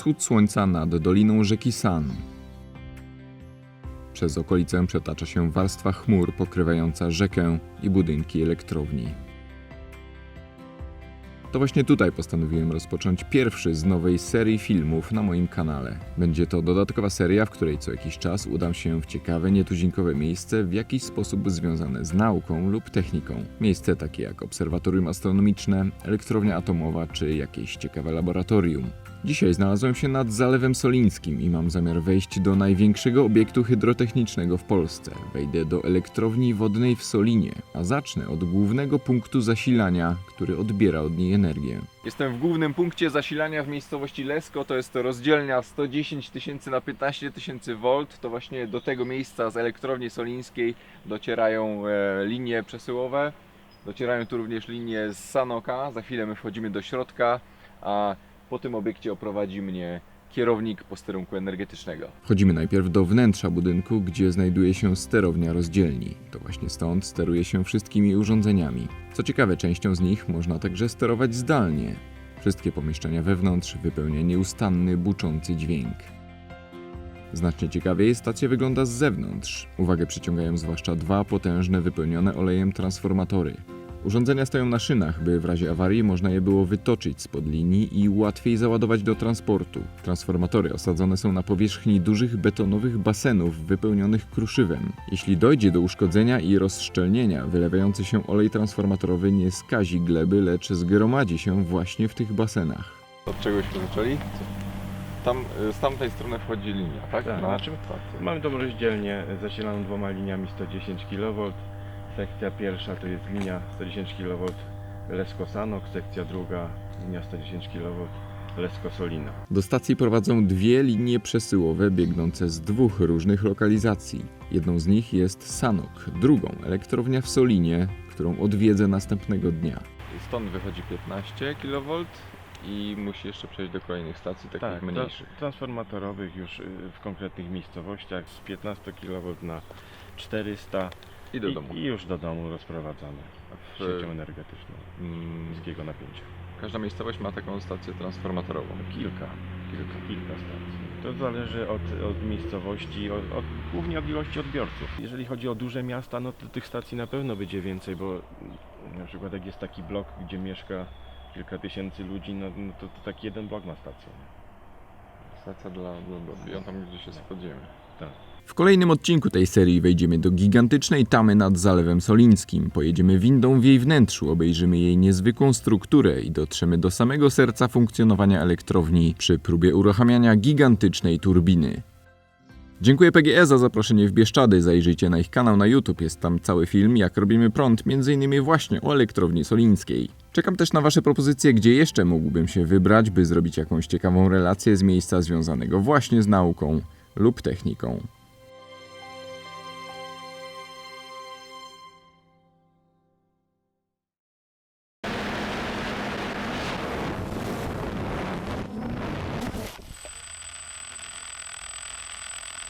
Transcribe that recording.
wschód słońca nad doliną rzeki San. Przez okolicę przetacza się warstwa chmur pokrywająca rzekę i budynki elektrowni. To właśnie tutaj postanowiłem rozpocząć pierwszy z nowej serii filmów na moim kanale. Będzie to dodatkowa seria, w której co jakiś czas udam się w ciekawe, nietuzinkowe miejsce w jakiś sposób związane z nauką lub techniką. Miejsce takie jak obserwatorium astronomiczne, elektrownia atomowa czy jakieś ciekawe laboratorium. Dzisiaj znalazłem się nad Zalewem Solińskim i mam zamiar wejść do największego obiektu hydrotechnicznego w Polsce. Wejdę do elektrowni wodnej w Solinie, a zacznę od głównego punktu zasilania, który odbiera od niej energię. Jestem w głównym punkcie zasilania w miejscowości Lesko, to jest rozdzielnia 110 tysięcy na 15 tysięcy V. To właśnie do tego miejsca z elektrowni solińskiej docierają e, linie przesyłowe. Docierają tu również linie z Sanoka. Za chwilę my wchodzimy do środka, a po tym obiekcie oprowadzi mnie kierownik posterunku energetycznego. Wchodzimy najpierw do wnętrza budynku, gdzie znajduje się sterownia rozdzielni. To właśnie stąd steruje się wszystkimi urządzeniami. Co ciekawe, częścią z nich można także sterować zdalnie. Wszystkie pomieszczenia wewnątrz wypełnia nieustanny, buczący dźwięk. Znacznie ciekawiej stacja wygląda z zewnątrz. Uwagę przyciągają zwłaszcza dwa potężne, wypełnione olejem transformatory. Urządzenia stoją na szynach, by w razie awarii można je było wytoczyć spod linii i łatwiej załadować do transportu. Transformatory osadzone są na powierzchni dużych betonowych basenów wypełnionych kruszywem. Jeśli dojdzie do uszkodzenia i rozszczelnienia, wylewający się olej transformatorowy nie skazi gleby, lecz zgromadzi się właśnie w tych basenach. Od czegośmy zaczęli? Tam, z tamtej strony wchodzi linia, tak? Tak, Na znaczy- stację. Mamy tą rozdzielnię zasilaną dwoma liniami 110 kV. Sekcja pierwsza to jest linia 110 kV Lesko-Sanok, sekcja druga linia 110 kV Lesko-Solina. Do stacji prowadzą dwie linie przesyłowe biegnące z dwóch różnych lokalizacji. Jedną z nich jest Sanok, drugą elektrownia w Solinie, którą odwiedzę następnego dnia. Stąd wychodzi 15 kV i musi jeszcze przejść do kolejnych stacji, takich Tak, mniejszych. tra- transformatorowych już y, w konkretnych miejscowościach z 15 kV na 400 I do domu. i już do domu rozprowadzamy W, siecią energetyczną mm, niskiego napięcia. każda miejscowość ma taką stację transformatorową. Kilka. Kilka. Kilka stacji. To zależy od, od miejscowości, od, od, głównie od ilości odbiorców. Jeżeli chodzi o duże miasta, no to tych stacji na pewno będzie więcej, bo na przykład jak jest taki blok, gdzie mieszka kilka tysięcy ludzi, no, no to, to taki jeden blok ma stację. Stacja dla, dla, dla tam gdzie się spodziemy. Tak. W kolejnym odcinku tej serii wejdziemy do gigantycznej tamy nad Zalewem Solińskim. Pojedziemy windą w jej wnętrzu, obejrzymy jej niezwykłą strukturę i dotrzemy do samego serca funkcjonowania elektrowni przy próbie uruchamiania gigantycznej turbiny. Dziękuję PGE za zaproszenie w Bieszczady. Zajrzyjcie na ich kanał na YouTube. Jest tam cały film, jak robimy prąd, m.in. właśnie o elektrowni solińskiej. Czekam też na Wasze propozycje, gdzie jeszcze mógłbym się wybrać, by zrobić jakąś ciekawą relację z miejsca związanego właśnie z nauką lub techniką.